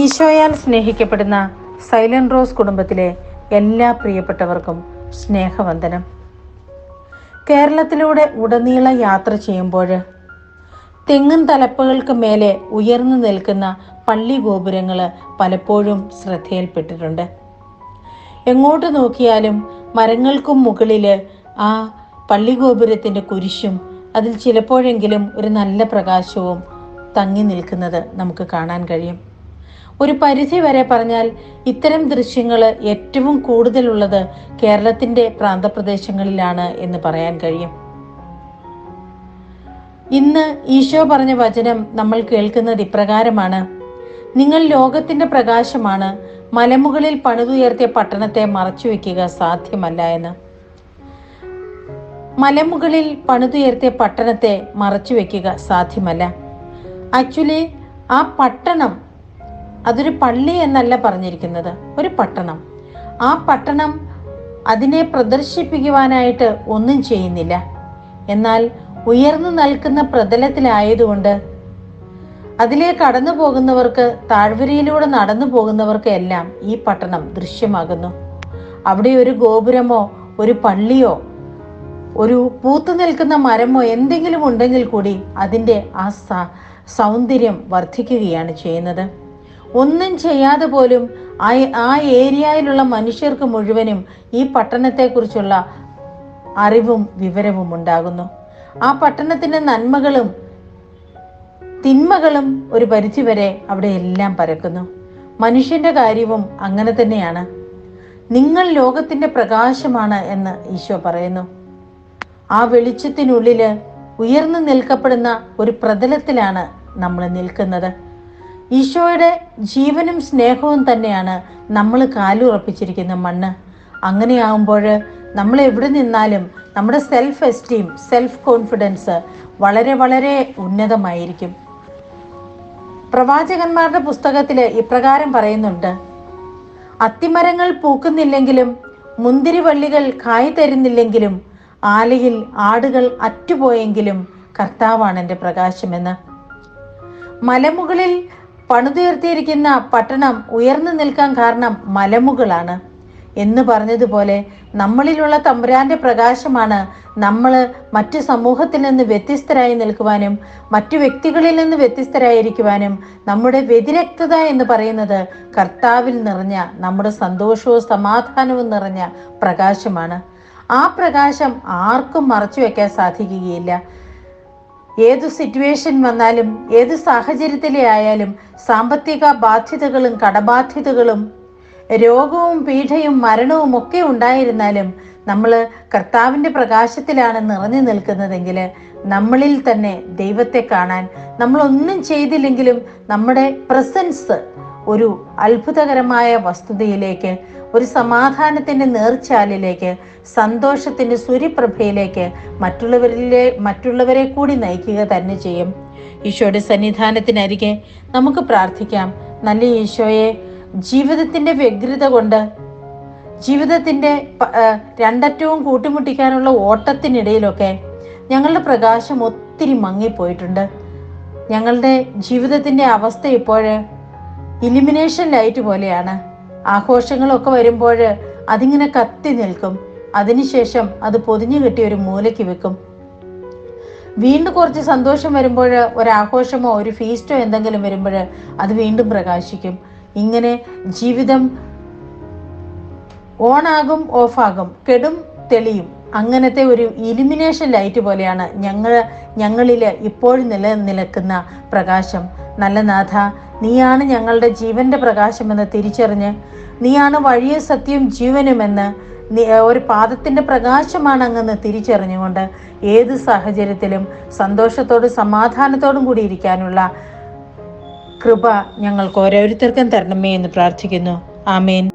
ഈശോയാൽ സ്നേഹിക്കപ്പെടുന്ന silent rose കുടുംബത്തിലെ എല്ലാ പ്രിയപ്പെട്ടവർക്കും സ്നേഹവന്ദനം. കേരളത്തിലൂടെ ഉടനീളം യാത്ര ചെയ്യുമ്പോൾ തെങ്ങും തലപ്പുകൾക്ക് മേലെ ഉയർന്നു നിൽക്കുന്ന പള്ളി ഗോപുരങ്ങൾ പലപ്പോഴും ശ്രദ്ധയിൽപ്പെട്ടിട്ടുണ്ട്. എങ്ങോട്ട് നോക്കിയാലും മരങ്ങൾക്കും മുകളിൽ ആ പള്ളി ഗോപുരത്തിന്റെ കുരിശും അതിൽ ചിലപ്പോഴെങ്കിലും ഒരു നല്ല പ്രകാശവും തങ്ങി നിൽക്കുന്നത് നമുക്ക് കാണാൻ കഴിയും. ഒരു പരിധി വരെ പറഞ്ഞാൽ ഇത്തരം ദൃശ്യങ്ങൾ ഏറ്റവും കൂടുതലുള്ളത് കേരളത്തിന്റെ പ്രാന്തപ്രദേശങ്ങളിലാണ് എന്ന് പറയാൻ കഴിയും. ഇന്ന് ഈശോ പറഞ്ഞ വചനം നമ്മൾ കേൾക്കുന്നത് ഇപ്രകാരമാണ്. നിങ്ങൾ ലോകത്തിന്റെ പ്രകാശമാണ് മലമുകളിൽ പണിതുയർത്തിയ പട്ടണത്തെ മറച്ചു വെക്കുക സാധ്യമല്ല എന്ന്. മലമുകളിൽ പണിതുയർത്തിയ പട്ടണത്തെ മറച്ചു വെക്കുക സാധ്യമല്ല. ആക്ച്വലി ആ പട്ടണം അതൊരു പള്ളി എന്നല്ല പറഞ്ഞിരിക്കുന്നത് ഒരു പട്ടണം. ആ പട്ടണം അതിനെ പ്രദർശിപ്പിക്കുവാനായിട്ട് ഒന്നും ചെയ്യുന്നില്ല. എന്നാൽ ഉയർന്നു നിൽക്കുന്ന പ്രതലത്തിലായതുകൊണ്ട് അതിലെ കടന്നു പോകുന്നവർക്ക് താഴ്വരയിലൂടെ നടന്നു പോകുന്നവർക്ക് എല്ലാം ഈ പട്ടണം ദൃശ്യമാകുന്നു. അവിടെ ഒരു ഗോപുരമോ ഒരു പള്ളിയോ ഒരു പൂത്തു നിൽക്കുന്ന മരമോ എന്തെങ്കിലും ഉണ്ടെങ്കിൽ കൂടി അതിന്റെ ആ സൗന്ദര്യം വർദ്ധിക്കുകയാണ് ചെയ്യുന്നത്. ഒന്നും ചെയ്യാതെ പോലും ആ ഏരിയയിലുള്ള മനുഷ്യർക്ക് മുഴുവനും ഈ പട്ടണത്തെക്കുറിച്ചുള്ള അറിവും വിവരവും ഉണ്ടാകുന്നു. ആ പട്ടണത്തിന്റെ നന്മകളും തിന്മകളും ഒരു പരിധിവരെ അവിടെ എല്ലാം പരക്കുന്നു. മനുഷ്യന്റെ കാര്യവും അങ്ങനെ തന്നെയാണ്. നിങ്ങൾ ലോകത്തിന്റെ പ്രകാശമാണ് എന്ന് ഈശോ പറയുന്നു. ആ വെളിച്ചത്തിനുള്ളിൽ ഉയർന്നു നിൽക്കപ്പെടുന്ന ഒരു പ്രതലത്തിലാണ് നമ്മൾ നിൽക്കുന്നത്. ഈശോയുടെ ജീവനും സ്നേഹവും തന്നെയാണ് നമ്മൾ കാലുറപ്പിച്ചിരിക്കുന്ന മണ്ണ്. അങ്ങനെയാകുമ്പോൾ നമ്മൾ എവിടെ നിന്നാലും നമ്മുടെ സെൽഫ് എസ്റ്റീം സെൽഫ് കോൺഫിഡൻസ് വളരെ വളരെ ഉന്നതമായിരിക്കും. പ്രവാചകന്മാരുടെ പുസ്തകത്തിൽ ഇപ്രകാരം പറയുന്നുണ്ട്. അത്തിമരങ്ങൾ പൂക്കുന്നില്ലെങ്കിലും മുന്തിരിവള്ളികൾ കായ് തരുന്നില്ലെങ്കിലും ആലയിൽ ആടുകൾ അറ്റുപോയെങ്കിലും കർത്താവാണ് എന്റെ പ്രകാശമെന്ന്. മലമുകളിൽ പണിതുയർത്തിയിരിക്കുന്ന പട്ടണം ഉയർന്നു നിൽക്കാൻ കാരണം മലമുകളാണ്. എന്ന് പറഞ്ഞതുപോലെ നമ്മളിലുള്ള തമ്പുരാന്റെ പ്രകാശമാണ് നമ്മൾ മറ്റു സമൂഹത്തിൽ നിന്ന് വ്യത്യസ്തരായി നിൽക്കുവാനും മറ്റു വ്യക്തികളിൽ നിന്ന് വ്യത്യസ്തരായിരിക്കുവാനും നമ്മുടെ വ്യതിരക്തത എന്ന് പറയുന്നത് കർത്താവിൽ നിറഞ്ഞ നമ്മുടെ സന്തോഷവും സമാധാനവും നിറഞ്ഞ പ്രകാശമാണ്. ആ പ്രകാശം ആർക്കും മറച്ചു വെക്കാൻ സാധിക്കുകയില്ല. ഏതു സിറ്റുവേഷൻ വന്നാലും ഏത് സാഹചര്യത്തിലെ ആയാലും സാമ്പത്തിക ബാധ്യതകളും കടബാധ്യതകളും രോഗവും പീഠയും മരണവും ഒക്കെ ഉണ്ടായിരുന്നാലും നമ്മൾ കർത്താവിന്റെ പ്രകാശത്തിലാണ് നിറഞ്ഞു നിൽക്കുന്നതെങ്കിൽ നമ്മളിൽ തന്നെ ദൈവത്തെ കാണാൻ നമ്മളൊന്നും ചെയ്തില്ലെങ്കിലും നമ്മുടെ പ്രസൻസ് ഒരു അത്ഭുതകരമായ വസ്തുതയിലേക്ക് ഒരു സമാധാനത്തിന്റെ നേർച്ചാലിലേക്ക് സന്തോഷത്തിന്റെ സൂര്യപ്രഭയിലേക്ക് മറ്റുള്ളവരിലെ മറ്റുള്ളവരെ കൂടി നയിക്കുക തന്നെ ചെയ്യും. ഈശോയുടെ സന്നിധാനത്തിനരികെ നമുക്ക് പ്രാർത്ഥിക്കാം. നല്ല ഈശോയെ ജീവിതത്തിന്റെ വ്യഗ്രത കൊണ്ട് ജീവിതത്തിന്റെ രണ്ടറ്റവും കൂട്ടിമുട്ടിക്കാനുള്ള ഓട്ടത്തിനിടയിലൊക്കെ ഞങ്ങളുടെ പ്രകാശം ഒത്തിരി മങ്ങിപ്പോയിട്ടുണ്ട്. ഞങ്ങളുടെ ജീവിതത്തിന്റെ അവസ്ഥ ഇപ്പോൾ ഇലിമിനേഷൻ ലൈറ്റ് പോലെയാണ്. ആഘോഷങ്ങളൊക്കെ വരുമ്പോൾ അതിങ്ങനെ കത്തി നിൽക്കും. അതിനുശേഷം അത് പൊതിഞ്ഞു കെട്ടി ഒരു മൂലയ്ക്ക് വെക്കും. വീണ്ടും കുറച്ച് സന്തോഷം വരുമ്പോൾ ഒരാഘോഷമോ ഒരു ഫീസ്റ്റോ എന്തെങ്കിലും വരുമ്പോൾ അത് വീണ്ടും പ്രകാശിക്കും. ഇങ്ങനെ ജീവിതം ഓണാകും ഓഫാകും കെടും തെളിയും. അങ്ങനത്തെ ഒരു ഇലിമിനേഷൻ ലൈറ്റ് പോലെയാണ് ഞങ്ങൾ ഞങ്ങളിൽ ഇപ്പോഴും നിലനിൽക്കുന്ന പ്രകാശം. നല്ല നാഥ നീയാണ് ഞങ്ങളുടെ ജീവന്റെ പ്രകാശമെന്ന് തിരിച്ചറിഞ്ഞ് നീയാണ് വഴിയ സത്യം ജീവനുമെന്ന് ഒരു പാദത്തിന്റെ പ്രകാശമാണ് അങ്ങെന്ന് തിരിച്ചറിഞ്ഞുകൊണ്ട് ഏത് സാഹചര്യത്തിലും സന്തോഷത്തോടും സമാധാനത്തോടും കൂടി ഇരിക്കാനുള്ള കൃപ ഞങ്ങൾക്ക് ഓരോരുത്തർക്കും തരണമേ എന്ന് പ്രാർത്ഥിക്കുന്നു. ആമേൻ.